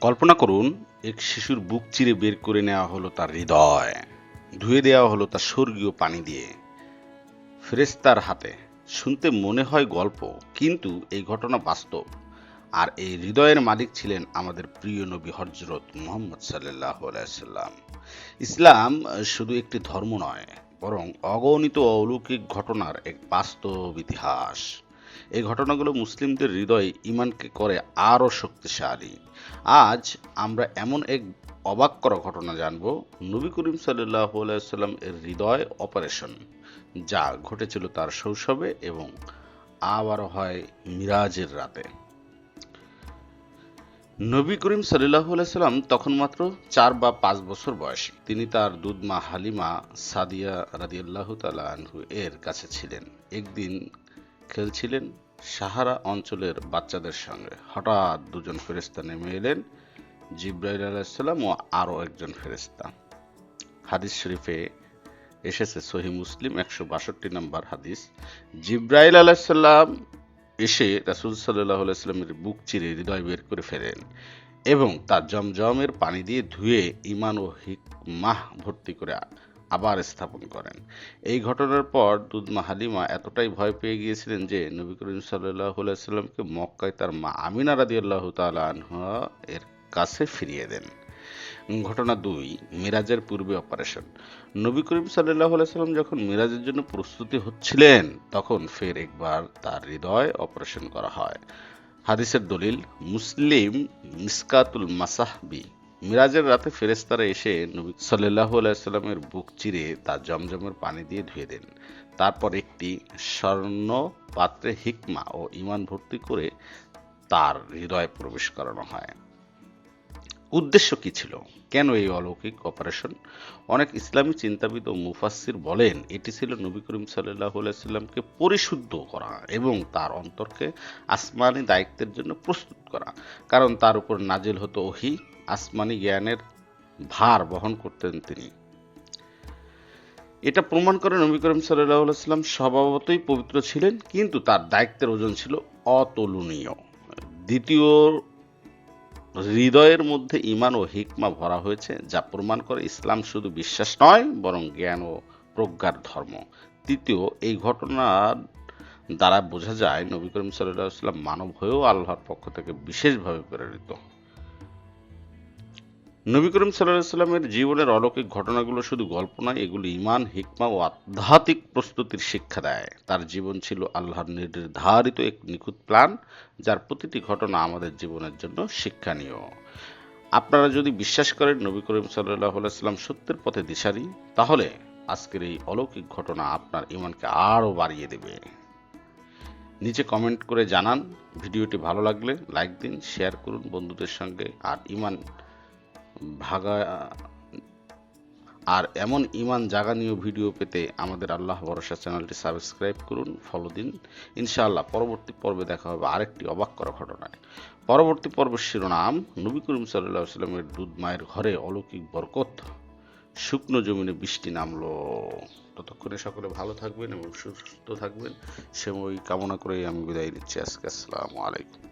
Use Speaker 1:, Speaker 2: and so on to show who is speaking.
Speaker 1: কল্পনা করুন, এক শিশুর বুক চিরে বের করে নেওয়া হলো তার হৃদয়। ধুয়ে দেওয়া হলো তার স্বর্গীয় পানি দিয়ে। ফেরেস্তার হাতে। শুনতে মনে হয় গল্প, কিন্তু এই ঘটনা বাস্তব। আর এই হৃদয়ের মালিক ছিলেন আমাদের প্রিয় নবী হজরত মোহাম্মদ সাল্লাহ সাল্লাম। ইসলাম শুধু একটি ধর্ম নয়, বরং অগণিত অলৌকিক ঘটনার এক বাস্তব ইতিহাস। এই ঘটনাগুলো মুসলিমদের হৃদয়ে ইমানকে করে আরও শক্তিশালী। আজ আমরা এমন এক অবাক করা ঘটনা জানব, নবী করিম সাল্লাম এর হৃদয় অপারেশন, যা ঘটেছিল তার শৈশবে এবং আবারও হয় মিরাজের রাতে। নবী করিম সাল্লাহ সাল্লাম তখন মাত্র চার বা পাঁচ বছর বয়সী। তিনি তার দুধমা হালিমা সাদিয়া রাদিয়াল্লাহু তালা এর কাছে ছিলেন। একদিন খেলছিলেন সাহারা অঞ্চলের বাচ্চাদের সঙ্গে। হঠাৎ দুজন ফেরেস্তা নেমে এলেন, জিব্রাইল আলাহিসাল্লাম ও আরও একজন ফেরেস্তা হাদিস শরীফে এসেছে সহি মুসলিম একশো বাষট্টি নম্বর হাদিস। জিব্রাইল আলাহিসাল্লাম এসে রাসুল সাল্লাহ আলাইস্লামের বুক চিরে হৃদয় বের করে ফেলেন এবং তার জমজমের পানি দিয়ে ধুয়ে ইমান ও হিকমাহ ভর্তি করে আবার স্থাপন করেন। এই ঘটনার পর দুধমা হালিমা এতটাই ভয় পেয়ে গিয়েছিলেন যে নবী করিম সাল্লাহ সাল্লামকে মক্কায় তার মা আমিনা রাদি আল্লাহ তালা এর কাছে ফিরিয়ে দেন। ঘটনা দুই, মিরাজের পূর্বে অপারেশন। নবী করিম সাল্লাহ সাল্লাম যখন মিরাজের জন্য প্রস্তুতি হচ্ছিলেন, তখন ফের একবার তার হৃদয় অপারেশন করা হয়। হাদিসের দলিল, মুসলিম মিসকাতুল মাসাহবি মিরাজের রাতে ফেরেস্তারা এসে নবী সাল্লাহ আলাইস্লামের বুক চিরে তার জমজমের পানি দিয়ে ধুয়ে দেন। তারপর একটি স্বর্ণ পাত্রে হিকমা ও ইমান ভর্তি করে তার হৃদয়ে প্রবেশ করানো হয়। উদ্দেশ্য কি ছিল? কেন এই অলৌকিক অপারেশন? অনেক ইসলামী চিন্তাবিদ ও মুফাসির বলেন, এটি ছিল নবী করিম সাল্লাহ সাল্লামকে পরিশুদ্ধ করা এবং তার অন্তরকে আসমানি দায়িত্বের জন্য প্রস্তুত করা। কারণ তার উপর নাজিল হতো ওহি আসমানি জ্ঞানের ভার বহন করতেন তিনি। এটা প্রমাণ করে নবী করিম সাল্লাহ সাল্লাম স্বভাবতই পবিত্র ছিলেন, কিন্তু তার দায়িত্বের ওজন ছিল অতুলনীয়। দ্বিতীয় হৃদয়ের মধ্যে ইমান ও হিকমা ভরা হয়েছে, যা প্রমাণ করে ইসলাম শুধু বিশ্বাস নয়, বরং জ্ঞান ও প্রজ্ঞার ধর্ম। তৃতীয়, এই ঘটনার দ্বারা বোঝা যায় নবী করিম সাল্লাম মানব হয়েও আল্লাহর পক্ষ থেকে বিশেষভাবে প্রেরিত। নবী করিম সাল্লামের জীবনের অলৌকিক ঘটনাগুলো শুধু গল্প নয়, এগুলো ইমান হিকমা ও আধ্যাত্মিক প্রস্তুতির শিক্ষা দেয়। তার জীবন ছিল আল্লাহর নির্ধারিত এক নিখুঁত প্ল্যান, যার প্রতিটি ঘটনা আমাদের জীবনের জন্য শিক্ষণীয়। আপনারা যদি বিশ্বাস করেন নবী করিম সাল্লাহ সাল্লাম সত্যের পথে দিশারি, তাহলে আজকের এই অলৌকিক ঘটনা আপনার ইমানকে আরও বাড়িয়ে দেবে। নিচে কমেন্ট করে জানান। ভিডিওটি ভালো লাগলে লাইক দিন, শেয়ার করুন বন্ধুদের সঙ্গে। আর ইমান ভাগা আর এমন ইমান জাগানীয় ভিডিও পেতে আমাদের আল্লাহ ভরসা চ্যানেলটি সাবস্ক্রাইব করুন ফলো দিন। ইনশাআল্লাহ পরবর্তী পর্বে দেখা হবে আরেকটি অবাক করা ঘটনায়। পরবর্তী পর্বের শিরোনাম, নবী করিম সাল্লাহ সাল্লামের দুধ মায়ের ঘরে অলৌকিক বরকত। শুকনো জমিনে বৃষ্টি নামলো। ততক্ষণে সকলে ভালো থাকবেন এবং সুস্থ থাকবেন। সে ওই কামনা করেই আমি বিদায় নিচ্ছি। আজকে আসসালামু আলাইকুম।